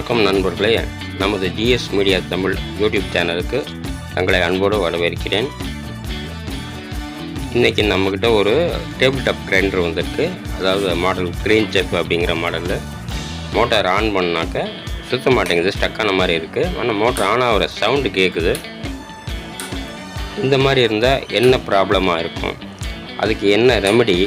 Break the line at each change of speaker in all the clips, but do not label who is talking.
வணக்கம் நண்பர்களே. நமது ஜிஎஸ் மீடியா தமிழ் யூடியூப் சேனலுக்கு தங்களை அன்போடு வரவேற்கிறேன். இன்றைக்கி நம்மக்கிட்ட ஒரு டேபிள் டாப் கிரைண்டர் வந்திருக்கு. அதாவது மாடல் க்ரீன் செஃப் அப்படிங்கிற மாடலில் மோட்டார் ஆன் பண்ணாக்க சுத்த மாட்டேங்குது ஸ்டக்கான மாதிரி இருக்குது ஆனால் மோட்டார் ஆன் ஆகிற சவுண்டு கேட்குது இந்த மாதிரி இருந்தால் என்ன ப்ராப்ளமாக இருக்கும்? அதுக்கு என்ன ரெமெடி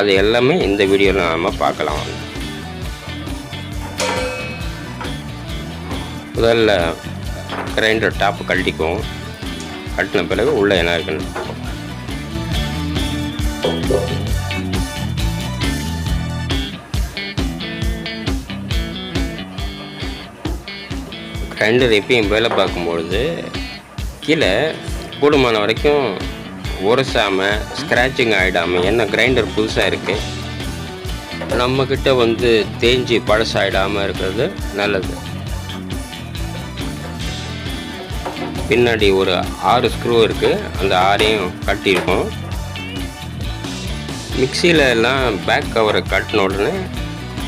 அது எல்லாமே இந்த வீடியோவில் நாம் பார்க்கலாம். முதல்ல கிரைண்டர் டாப்பு கழட்டிக்குவோம். கட்டின பிறகு உள்ளே என்ன இருக்குன்னு கிரைண்டர் எப்பயும் வேலை பார்க்கும்பொழுது கீழே கூடுமான வரைக்கும் உரசாமல் ஸ்க்ராச்சிங் ஆகிடாமல் என்ன கிரைண்டர் புதுசாக இருக்குது நம்மக்கிட்ட வந்து தேஞ்சி பழசாயிடாமல் இருக்கிறது நல்லது. பின்னாடி ஒரு ஆறு ஸ்க்ரூ இருக்குது அந்த ஆறையும் கட்டியிருக்கோம். மிக்சியில் எல்லாம் பேக் கவரை கட்டின உடனே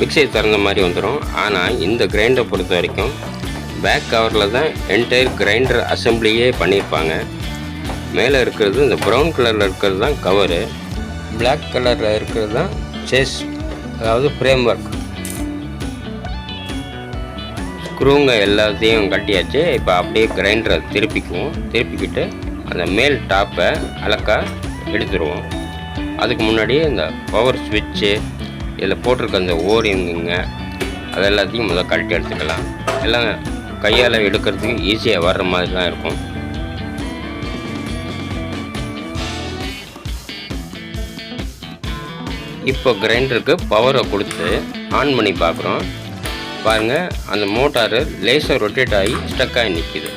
மிக்சியை திறந்த மாதிரி வந்துடும் ஆனால் இந்த கிரைண்டரை பொறுத்த வரைக்கும் பேக் கவரில் தான் என்டையர் கிரைண்டர் அசம்பிளியே பண்ணியிருப்பாங்க. மேலே இருக்கிறது இந்த ப்ரௌன் கலரில் இருக்கிறது தான் கவரு பிளாக் கலரில் இருக்கிறது தான் செஸ் அதாவது ஃப்ரேம் ஒர்க் ஸ்க்ரூங்க எல்லாத்தையும் கட்டியாச்சு. இப்போ அப்படியே கிரைண்டரை திருப்பிக்குவோம். திருப்பிக்கிட்டு அந்த மேல் டாப்பை அலக்கா எடுத்துருவோம். அதுக்கு முன்னாடி இந்த பவர் ஸ்விட்சு இதில் போட்டிருக்க அந்த ஓரிங்குங்க அது எல்லாத்தையும் முதல்ல கழட்டி எடுத்துக்கலாம். எல்லாம் கையால் எடுக்கிறதுக்கு ஈஸியாக வர்ற மாதிரி தான் இருக்கும். இப்போ கிரைண்டருக்கு பவரை கொடுத்து ஆன் பண்ணி பார்க்குறோம். பாருங்கள் அந்த மோட்டாரு லேசர் ரொட்டேட் ஆகி ஸ்டக் ஆகி நிற்கிது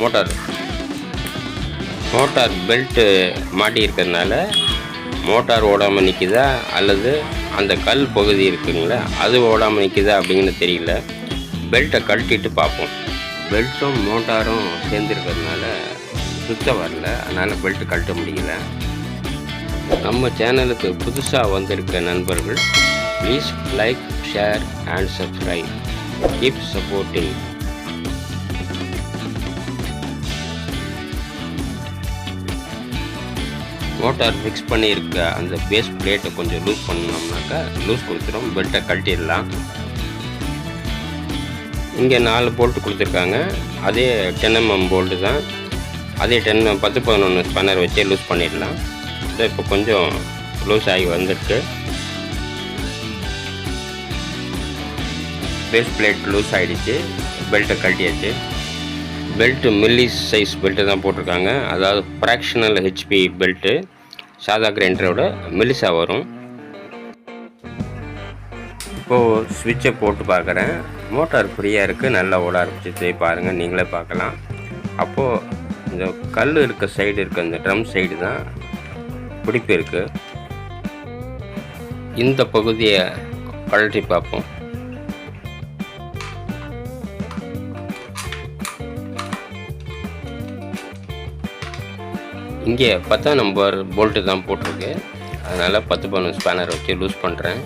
மோட்டார். மோட்டார் பெல்ட்டு மாட்டி இருக்கிறதுனால மோட்டார் ஓடாமல் நிற்கிதா அல்லது அந்த கல் பகுதி இருக்குங்களா அது ஓடாமல் நிற்கிதா அப்படிங்கிறது தெரியல. பெல்ட்டை கழட்டிட்டு பார்ப்போம். பெல்ட்டும் மோட்டாரும் சேர்ந்துருக்கிறதுனால சுத்த வரல. அதனால் பெல்ட்டு கழட்ட முடியல. நம்ம சேனலுக்கு புதுசாக வந்திருக்க நண்பர்கள் please like share and subscribe keep supporting motor fix பண்ணியிருக்க அந்த பேஸ் பிளேட்டை கொஞ்சம் லூஸ் பண்ணோம்னாக்கா லூஸ் கொடுத்துரும் பெல்ட்டை கழட்டிடலாம். இங்கே நாலு போல்ட்டு கொடுத்துருக்காங்க. அதே டென் எம்எம் போல்ட்டு தான். அதே டென் பத்து பதினொன்று ஸ்பன்னர் வச்சே லூஸ் பண்ணிடலாம். இப்போ கொஞ்சம் லூஸ் ஆகி வந்திருக்கு. பேஸ் பிளேட் லூஸ் ஆகிடுச்சு பெல்ட்டை கழட்டியாச்சு. பெல்ட்டு மில்லி சைஸ் பெல்ட்டு தான் போட்டிருக்காங்க. அதாவது ஃப்ராக்ஷனல் ஹெச்பி பெல்ட்டு சாதா கிரைண்டரோட மில்லிஸாக வரும். இப்போது ஸ்விட்சை போட்டு பார்க்குறேன். மோட்டார் ஃப்ரீயாக இருக்குது நல்லா ஓட ஆரம்பிச்சிச்சு பாருங்கள் நீங்களே பார்க்கலாம். அப்போது இந்த கல் இருக்க சைடு இருக்க இந்த ட்ரம் சைடு தான் பிடிப்பு இருக்குது இந்த பகுதியை கழட்டி பார்ப்போம். இங்கே பத்தாம் நம்பர் போல்ட்டு தான் போட்டிருக்கு. அதனால் பத்து பவுன் ஸ்பேனர் வச்சு லூஸ் பண்ணுறேன்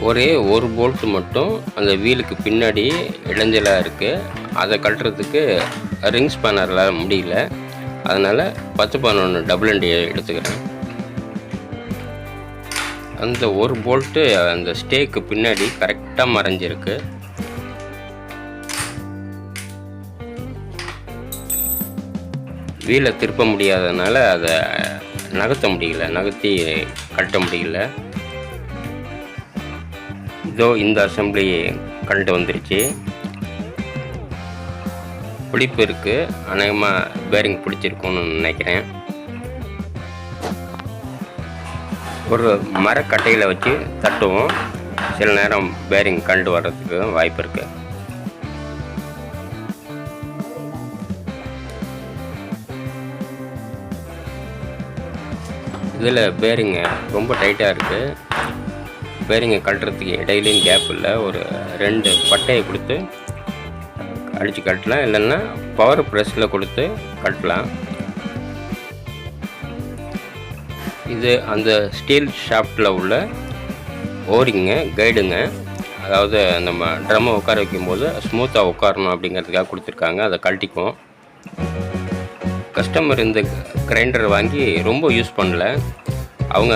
ஒரே ஒரு போல்ட்டு மட்டும் அந்த வீலுக்கு பின்னாடி இடைஞ்சலாக இருக்குது அதை கட்டுறதுக்கு ரிங் ஸ்பேனரில் முடியல. அதனால் பத்து பதினொன்று டபுள் எண்டி எடுத்துக்கிறேன். அந்த ஒரு போல்ட்டு அந்த ஸ்டேக்கு பின்னாடி கரெக்டாக மறைஞ்சிருக்கு. வீலை திருப்ப முடியாதனால அதை நகர்த்த முடியல. நகர்த்தி கட்ட முடியல. இதோ இந்த அசம்பிளி கரண்ட் வந்துருச்சு. பிடிப்பு இருக்குது அநேகமாக பேரிங் பிடிச்சிருக்கும்னு நினைக்கிறேன். ஒரு மரக்கட்டையில் வச்சு தட்டுவோம். சில நேரம் பேரிங் கண்டு வர்றதுக்கு வாய்ப்பு இருக்குது இதில் பேரிங்க ரொம்ப டைட்டாக இருக்குது பேரிங்கை கட்டுறதுக்கு இடையிலையும் கேப் இல்லை. ஒரு ரெண்டு பட்டையை கொடுத்து அடித்து கட்டலாம் இல்லைன்னா பவர் ப்ரெஸ்ஸில் கொடுத்து கட்டலாம் இது அந்த ஸ்டீல் ஷாஃப்டில் உள்ள ஓரிங்க கைடுங்க அதாவது நம்ம ட்ரம்மை உட்கார வைக்கும்போது ஸ்மூத்தாக உட்காரணும் அப்படிங்கிறதுக்காக கொடுத்துருக்காங்க. அதை கழட்டிக்குவோம். கஸ்டமர் இந்த கிரைண்டர் வாங்கி ரொம்ப யூஸ் பண்ணல. அவங்க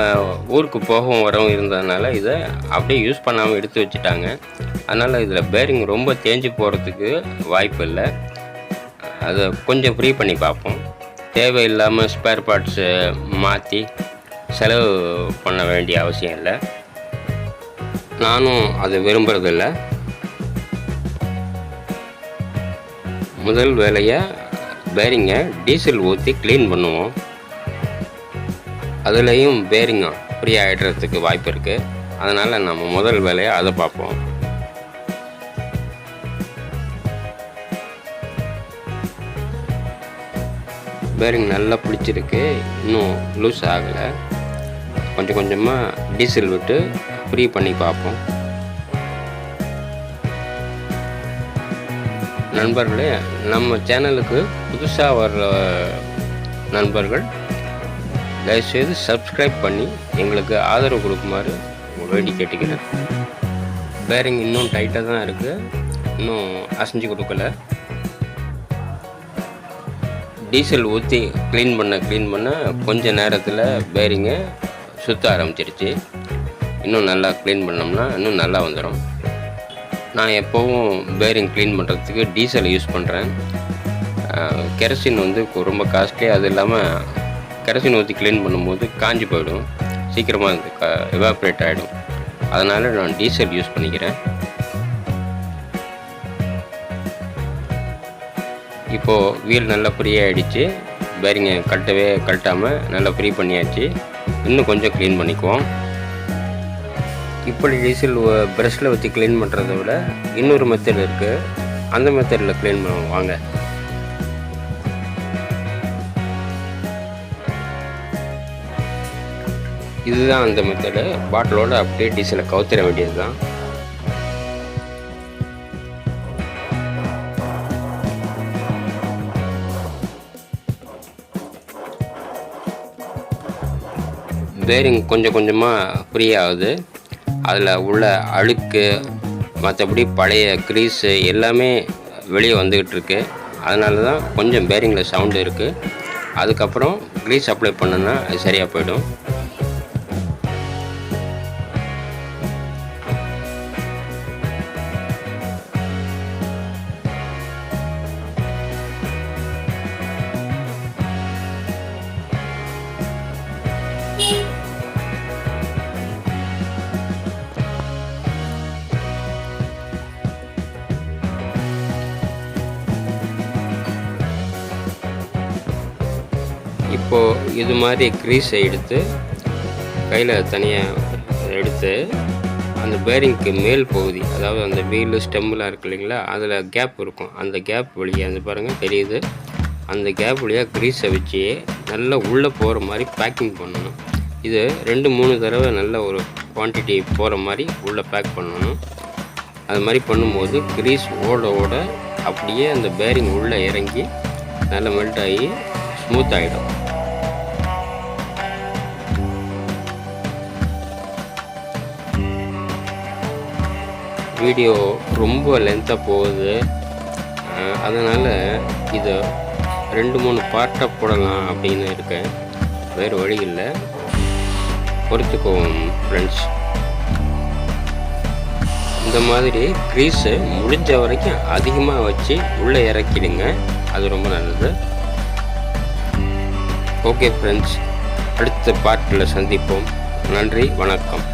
ஊருக்கு போகவும் வரவும் இருந்ததுனால இதை அப்படியே யூஸ் பண்ணாமல் எடுத்து வச்சுட்டாங்க. அதனால் இதில் பேரிங் ரொம்ப தேஞ்சு போகிறதுக்கு வாய்ப்பு இல்லை. அதை கொஞ்சம் ஃப்ரீ பண்ணி பார்ப்போம். தேவையில்லாமல் ஸ்பேர் பார்ட்ஸு மாற்றி செலவு பண்ண வேண்டிய அவசியம் இல்லை. நானும் அதை விரும்புறதில்ல. முதல் வேலையாக பேரிங்கை டீசல் ஊற்றி க்ளீன் பண்ணுவோம். அதுலேயும் பேரிங்கும் ஃப்ரீ ஆகிடுறதுக்கு வாய்ப்பு இருக்குது அதனால் நம்ம முதல் வேலையை அதை பார்ப்போம். பேரிங் நல்லா பிடிச்சிருக்கு. இன்னும் லூஸ் ஆகலை. கொஞ்சம் கொஞ்சமாக டீசல் விட்டு ஃப்ரீ பண்ணி பார்ப்போம். நண்பர்களே நம்ம சேனலுக்கு புதுசாக வர்ற நண்பர்கள் தயவுசெய்து சப்ஸ்கிரைப் பண்ணி எங்களுக்கு ஆதரவு கொடுக்குமாறு வேண்டி கேட்டுக்கிறேன். பேரிங் இன்னும் டைட்டாக தான் இருக்குது இன்னும் அசைஞ்சு கொடுக்கல. டீசல் ஊற்றி க்ளீன் பண்ண க்ளீன் பண்ண கொஞ்ச நேரத்தில் பேரிங்கை சுற்ற ஆரம்பிச்சிருச்சு. இன்னும் நல்லா க்ளீன் பண்ணோம்னா இன்னும் நல்லா வந்துடும் நான் எப்போவும் பேரிங் க்ளீன் பண்ணுறதுக்கு டீசல் யூஸ் பண்ணுறேன் கெரசின் வந்து ரொம்ப காஸ்ட்லி அது இல்லாமல் கரைசன் ஊற்றி க்ளீன் பண்ணும்போது காஞ்சி போயிடும். சீக்கிரமாக அது க எவாப்ரேட் ஆகிடும் அதனால் நான் டீசல் யூஸ் பண்ணிக்கிறேன். இப்போது வீல் நல்லா ஃப்ரீ ஆகிடுச்சு பேரிங்கை கட்டவே கழட்டாமல் நல்லா ஃப்ரீ பண்ணியாச்சு. இன்னும் கொஞ்சம் க்ளீன் பண்ணிக்குவோம். இப்படி டீசல் ப்ரஷில் வச்சு க்ளீன் பண்ணுறத விட இன்னொரு மெத்தட் இருக்குது அந்த மெத்தடில் க்ளீன் பண்ணுவோம் வாங்க. இதுதான் அந்த மெத்தடு. பாட்டிலோட அப்படியே டீசலை கவுத்திர வேண்டியது தான் பேரிங் கொஞ்சம் கொஞ்சமாக ஃப்ரீ ஆகுது அதில் உள்ள அழுக்கு மற்றபடி பழைய க்ரீஸு எல்லாமே வெளியே வந்துக்கிட்டு இருக்கு அதனால தான் கொஞ்சம் பேரிங்கில் சவுண்டு இருக்குது அதுக்கப்புறம் க்ரீஸ் அப்ளை பண்ணோன்னா அது சரியாக போயிடும். இப்போது இது மாதிரி க்ரீஸை எடுத்து கையில் தனியாக எடுத்து அந்த பேரிங்க்கு மேல் பகுதி அதாவது அந்த வீலு ஸ்டெம்மெலாம் இருக்கு இல்லைங்களா அதில் கேப் இருக்கும். அந்த கேப் வழியாக அந்த பாருங்கள் தெரியுது. அந்த கேப் வழியாக க்ரீஸை வச்சு நல்லா உள்ளே போகிற மாதிரி பேக்கிங் பண்ணணும். இது ரெண்டு மூணு தடவை நல்ல ஒரு குவான்டிட்டி போகிற மாதிரி உள்ளே பேக் பண்ணணும். அது மாதிரி பண்ணும்போது க்ரீஸ் ஓட ஓட அப்படியே அந்த பேரிங் உள்ளே இறங்கி நல்லா மெல்ட் ஆகி ஸ்மூத் ஆகிடும் வீடியோ ரொம்ப லென்த்தாக போகுது. அதனால் இதை ரெண்டு மூணு பார்ட்டாக போடலாம் அப்படின்னு இருக்கேன். வேறு வழி இல்லை. பொறுத்துக்கோம் ஃப்ரெண்ட்ஸ் இந்த மாதிரி க்ரீஸை முடிஞ்ச வரைக்கும் அதிகமாக வச்சு உள்ளே இறக்கிடுங்க. அது ரொம்ப நல்லது. ஓகே ஃப்ரெண்ட்ஸ் அடுத்த பார்ட்டில் சந்திப்போம். நன்றி வணக்கம்.